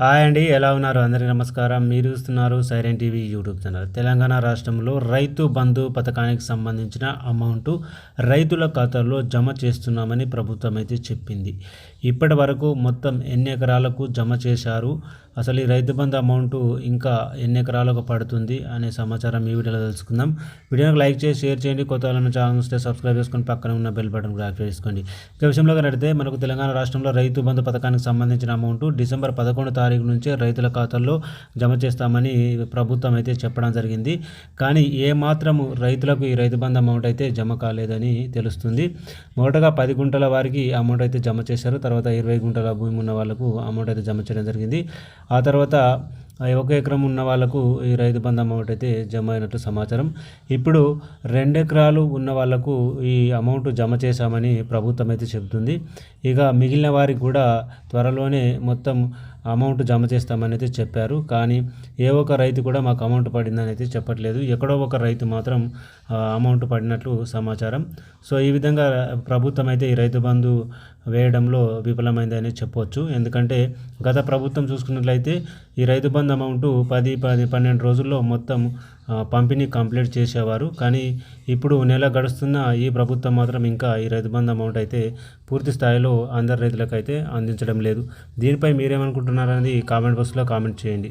Hi అండి ఎలా ఉన్నారు? అందరికీ నమస్కారం. మీరు చూస్తున్నారు siren TV YouTube channel. Telangana రాష్ట్రంలో రైతు బంధు పథకానికి సంబంధించిన అమౌంట్ రైతుల ఖాతాల్లో జమ చేస్తున్నామని ప్రభుత్వం అయితే చెప్పింది. ఇప్పటి వరకు మొత్తం ఎన్ని ఎకరాలకు జమ చేశారు? అసలు ఈ రైతు బంధు అమౌంట్ ఇంకా ఎన్ని ఎకరాలకు పడుతుంది అనే సమాచారం ఈ వీడియోలో తెలుసుకుందాం. వీడియోకి లైక్ చేసి షేర్ చేయండి. కొత్త వాళ్ళని ఛానల్ వస్తే సబ్స్క్రైబ్ చేసుకొని పక్కన ఉన్న బెల్ బటన్ కూడా యాక్టివేట్ చేసుకోండి. ఇక విషయంలో కనడితే మనకు తెలంగాణ రాష్ట్రంలో రైతు బంధు పథకానికి సంబంధించిన అమౌంట్ డిసెంబర్ పదకొండు తారీఖు నుంచే రైతుల ఖాతాల్లో జమ చేస్తామని ప్రభుత్వం అయితే చెప్పడం జరిగింది. కానీ ఏ మాత్రము రైతులకు ఈ రైతు బంధు అమౌంట్ అయితే జమ కాలేదని తెలుస్తుంది. మొదటగా పది గుంటల వారికి అమౌంట్ అయితే జమ చేశారు. తర్వాత ఇరవై గుంటల భూమి ఉన్న వాళ్ళకు అమౌంట్ అయితే జమ చేయడం జరిగింది. ఆ తర్వాత ఒక ఎకరం ఉన్న వాళ్ళకు ఈ రైతు బంధు అమౌంట్ అయితే జమ అయినట్టు సమాచారం. ఇప్పుడు రెండు ఎకరాలు ఉన్న వాళ్ళకు ఈ అమౌంట్ జమ చేశామని ప్రభుత్వం అయితే చెబుతుంది. ఇక మిగిలిన వారికి కూడా త్వరలోనే మొత్తం అమౌంట్ జమ చేస్తామని అయితే చెప్పారు. కానీ ఏ ఒక్క రైతు కూడా మాకు అమౌంట్ పడిందని అయితే చెప్పట్లేదు. ఎక్కడో ఒక రైతు మాత్రం అమౌంట్ పడినట్లు సమాచారం. సో ఈ విధంగా ప్రభుత్వం అయితే ఈ రైతు బంధు వేయడంలో విఫలమైందని చెప్పవచ్చు ఎందుకంటే గత ప్రభుత్వం చూసుకున్నట్లయితే ఈ రైతు బంధు అమౌంట్ పది పది పన్నెండు రోజుల్లో మొత్తం పంపిణీ కంప్లీట్ చేసేవారు. కానీ ఇప్పుడు నెల గడుస్తున్న ఈ ప్రభుత్వం మాత్రం ఇంకా ఈ రైతు బంధు అమౌంట్ అయితే పూర్తి స్థాయిలో అందరి రైతులకు అయితే అందించడం లేదు. దీనిపై మీరేమనుకుంటున్నారనేది కామెంట్ బాక్స్లో కామెంట్ చేయండి.